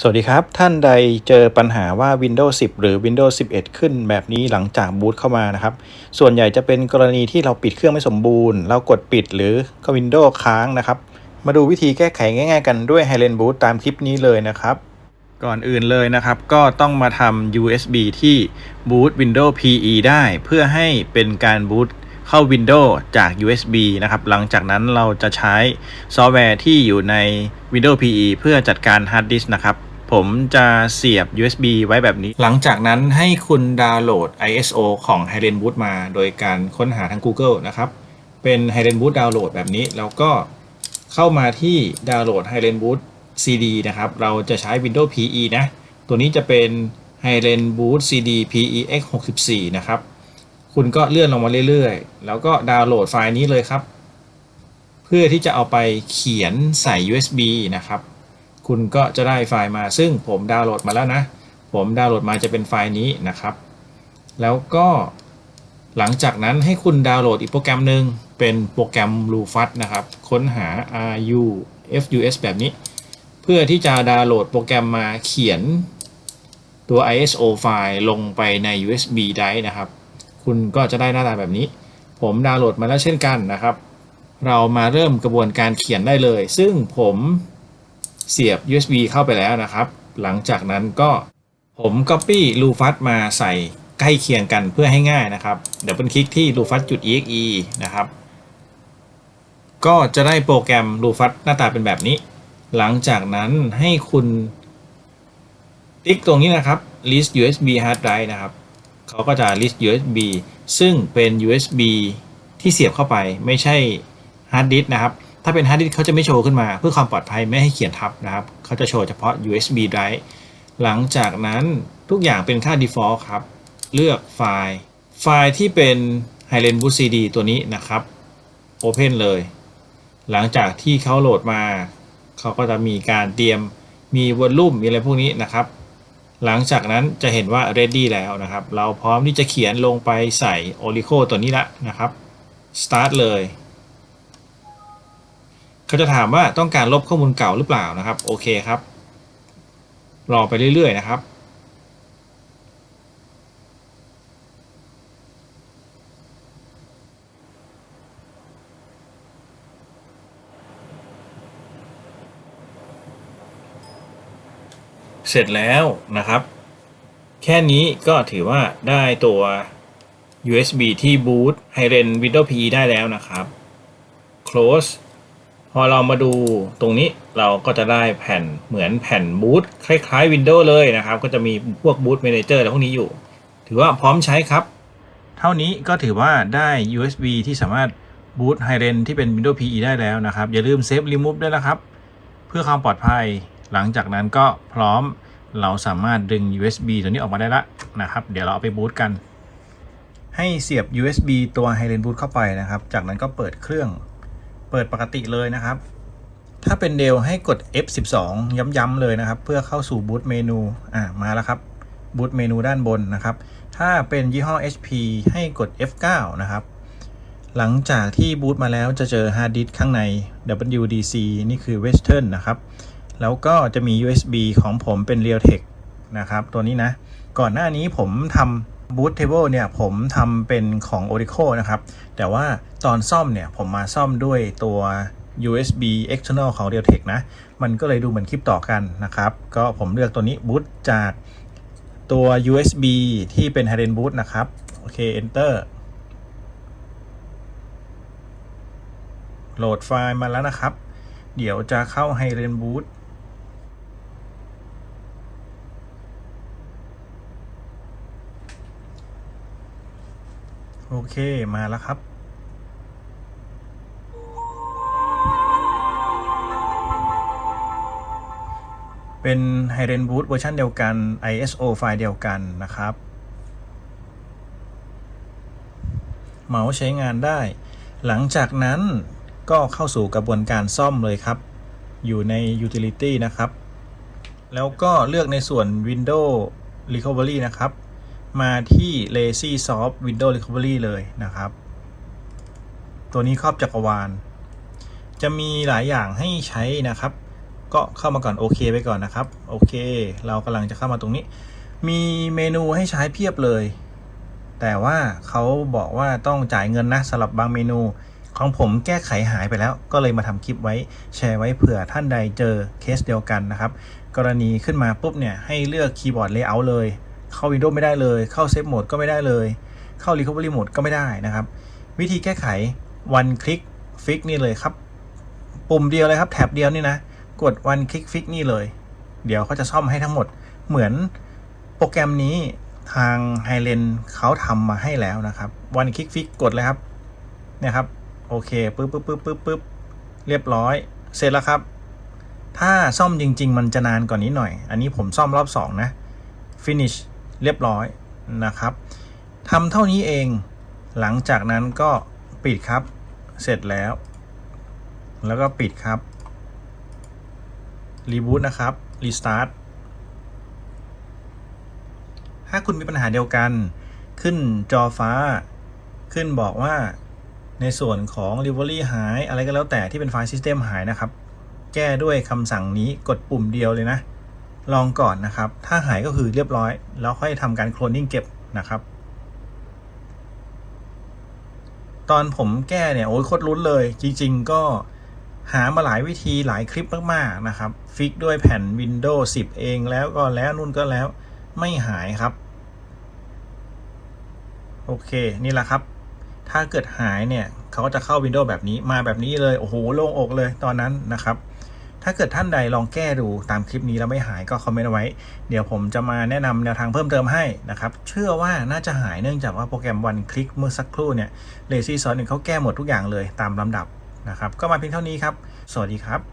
สวัสดีครับ ท่านใดเจอปัญหาว่า Windows 10 หรือ Windows 11 ขึ้นแบบนี้หลังจากบูตเข้ามานะครับ ส่วนใหญ่จะเป็นกรณีที่เราปิดเครื่องไม่สมบูรณ์ เรากดปิดหรือก็ Windows ค้างนะครับ มาดูวิธีแก้ไขง่ายๆกันด้วย Highland Boot ตามคลิปนี้เลยนะครับ ก่อนอื่นเลยนะครับ ก็ต้องมาทำ USB ที่ boot Windows PE ได้ เพื่อให้เป็นการบูต เข้า Windows จาก USB นะครับ หลังจากนั้นเราจะใช้ซอฟต์แวร์ที่อยู่ใน Windows PE เพื่อจัดการฮาร์ดดิสนะครับ ผมจะเสียบ USB ไว้แบบนี้ หลังจากนั้นให้คุณดาวน์โหลด ISO ของ Highland Boot มา โดยการค้นหาทาง Google นะครับ เป็น Highland Boot ดาวน์โหลดแบบนี้ แล้วก็เข้ามาที่ดาวน์โหลด Highland Boot CD นะครับ เราจะใช้ Windows PE นะ ตัวนี้จะเป็น Highland Boot CD PE X 64 นะครับ คุณก็เลื่อนลงมาเรื่อยๆ แล้วก็ดาวน์โหลดไฟล์นี้เลยครับ เพื่อที่จะเอาไปเขียนใส่ USB นะครับ คุณก็จะได้ไฟล์มา ซึ่งผมดาวน์โหลดมาแล้วนะ ผมดาวน์โหลดมาจะเป็นไฟล์นี้นะครับ แล้วก็หลังจากนั้นให้คุณดาวน์โหลดอีกโปรแกรมหนึ่งเป็นโปรแกรม Rufus นะครับ ค้นหา RU FUS แบบนี้ เพื่อที่จะดาวน์โหลดโปรแกรมมาเขียนตัว ISO ไฟล์ลงไปใน USB drive นะครับ คุณก็จะได้หน้าตาแบบนี้ ผมดาวน์โหลดมาแล้วเช่นกันนะครับ เรามาเริ่มกระบวนการเขียนได้เลย ซึ่งผมเสียบ USB เข้าไปแล้วนะครับ หลังจากนั้นก็ผม Copy l u f a s มาใส่ใกล้เคียงกันเพื่อให้ง่ายนะครับเดี๋ยวเป็นคลิกที่ l u f a s .exe นะครับ ก็จะได้โปรแกรม l u f a s หน้าตาเป็นแบบนี้ หลังจากนั้นให้คุณติ๊กตรงนี้นะครับ list USB hard drive นะครับ เขาก็จะ list USB ซึ่งเป็น USB ที่เสียบเข้าไปไม่ใช่ hard disk นะครับ ถ้าเป็น hard disk เขาจะไม่โชว์ขึ้นมา เพื่อความปลอดภัยไม่ให้เขียนทับนะครับ เขาจะโชว์เฉพาะ USB drive หลังจากนั้นทุกอย่างเป็นค่า default ครับ เลือกไฟล์ ไฟล์ที่เป็น Highland Boot CD ตัวนี้นะครับ Open เลย หลังจากที่เขาโหลดมา เขาก็จะมีการเตรียมมีวอลลุ่มมีอะไรพวกนี้นะครับ หลังจากนั้นจะเห็นว่า ready แล้วนะครับ เราพร้อมที่จะเขียนลงไปใส่ Oracle ตัวนี้ละนะครับ start เลยเขาจะถามว่าต้องการลบข้อมูลเก่าหรือเปล่านะครับ โอเคครับ รอไปเรื่อยๆนะครับ เสร็จแล้วนะครับ แค่นี้ก็ถือว่าได้ตัว USB ที่บูต Highland Windows PE ได้แล้วนะครับ close พอเรามาดูตรงนี้เราก็จะได้แผ่นเหมือนแผ่นบูตคล้ายๆ Windows เลยนะครับ ก็จะมีพวกบูต Manager และพวกนี้อยู่ ถือว่าพร้อมใช้ครับ เท่านี้ก็ถือว่าได้ USB ที่สามารถบูต Highland ที่เป็น Windows PE ได้แล้วนะครับ อย่าลืม Save Remove ด้วยนะครับ เพื่อความปลอดภัย หลังจากนั้นก็พร้อมเราสามารถดึง USB ตัวนี้ออกมาได้ละนะครับ เดี๋ยวเราเอาไปบูตกัน ให้เสียบ USB ตัว Highland Boot เข้าไปนะครับ จากนั้นก็เปิดเครื่อง เปิดปกติเลยนะครับ ถ้าเป็นเดลให้กด F12 ย้ำๆเลยนะครับ เพื่อเข้าสู่บูตเมนูอ่ามาแล้วครับบูตเมนูด้านบนนะครับ ถ้าเป็นยี่ห้อ HP ให้กด F9 นะครับ หลังจากที่บูตมาแล้วจะเจอฮาร์ดดิสก์ข้างใน WDC นี่คือ Western นะครับ แล้วก็จะมี USB ของผมเป็น Realtek นะครับ ตัวนี้นะ ก่อนหน้านี้ผมทำ Boot Table เนี่ย ผมทำเป็นของ Oracle นะครับ แต่ว่าตอนซ่อมเนี่ย ผมมาซ่อมด้วยตัว USB external ของ Realtek นะ มันก็เลยดูเหมือนคลิปต่อกันนะครับ ก็ผมเลือกตัวนี้ boot จากตัว USB ที่เป็น Highland Boot นะครับ โอเค enter โหลดไฟล์มาแล้วนะครับ เดี๋ยวจะเข้า Highland Boot โอเคมาแล้วครับ เป็น Highland Boot เวอร์ชันเดียวกัน ISO ไฟล์เดียวกันนะครับ เมาส์ใช้งานได้ หลังจากนั้นก็เข้าสู่กระบวนการซ่อมเลยครับ อยู่ใน Utility นะครับ แล้วก็เลือกในส่วน Windows Recovery นะครับ มาที่ Lazy Soft Windows Recovery เลยนะครับ ตัวนี้ครอบจักรวาล จะมีหลายอย่างให้ใช้นะครับ ก็เข้ามาก่อนโอเคไปก่อนนะครับ โอเค เรากำลังจะเข้ามาตรงนี้ มีเมนูให้ใช้เพียบเลย แต่ว่าเขาบอกว่าต้องจ่ายเงินนะสำหรับบางเมนูของผมแก้ไขหายไปแล้ว ก็เลยมาทำคลิปไว้แชร์ไว้เผื่อท่านใดเจอเคสเดียวกันนะครับ กรณีขึ้นมาปุ๊บเนี่ยให้เลือกคีย์บอร์ดเลเยอร์เลย เข้า Windows ไม่ได้เลย เข้าเซฟโหมดก็ไม่ได้เลย เข้า Recovery Mode ก็ไม่ได้นะครับ วิธีแก้ไข one click fix นี่เลยครับ ปุ่มเดียวเลยครับแท็บเดียวนี่นะ กด one click fix นี่เลย เดี๋ยวเขาจะซ่อมให้ทั้งหมด เหมือนโปรแกรมนี้ทาง h i g h l e n เขาทำมาให้แล้วนะครับ one click fix กดเลยครับเนี่ยครับโอเคปึ๊บปึ๊บปึ๊บปึ๊บปึ๊บเรียบร้อย เสร็จแล้วครับ ถ้าซ่อมจริง ๆ มันจะนานกว่านนี้หน่อย อันนี้ผมซ่อมรอบ 2 นะ finish เรียบร้อยนะครับทำเท่านี้เอง หลังจากนั้นก็ปิดครับ เสร็จแล้ว แล้วก็ปิดครับ รีบูตนะครับ รีสตาร์ท ถ้าคุณมีปัญหาเดียวกัน ขึ้นจอฟ้า ขึ้นบอกว่าในส่วนของ Livery หาย อะไรก็แล้วแต่ที่เป็นไฟล์ System หายนะครับ แก้ด้วยคำสั่งนี้กดปุ่มเดียวเลยนะ ลองก่อนนะครับ ถ้าหายก็คือเรียบร้อย แล้วค่อยทำการโคลนนิ่งเก็บนะครับ ตอนผมแก้เนี่ยโอ้ยโคตรลุ้นเลย จริง ๆ ก็หามาหลายวิธีหลายคลิปมากๆนะครับ ฟิกด้วยแผ่น Windows 10 เองแล้วก็แล้วนู่นก็แล้วไม่หายครับ โอเคนี่แหละครับ ถ้าเกิดหายเนี่ย เขาก็จะเข้า Windows แบบนี้มาแบบนี้เลย โอ้โห โล่งอกเลยตอนนั้นนะครับ ถ้าเกิดท่านใดลองแก้ดูตามคลิปนี้แล้วไม่หายก็คอมเมนต์ไว้ เดี๋ยวผมจะมาแนะนำแนวทางเพิ่มเติมให้นะครับ เชื่อว่าน่าจะหายเนื่องจากว่าโปรแกรมวันคลิกเมื่อสักครู่เนี่ยเลซี่ซอสเนี่ยเขาแก้หมดทุกอย่างเลยตามลำดับนะครับ ก็มาเพียงเท่านี้ครับ สวัสดีครับ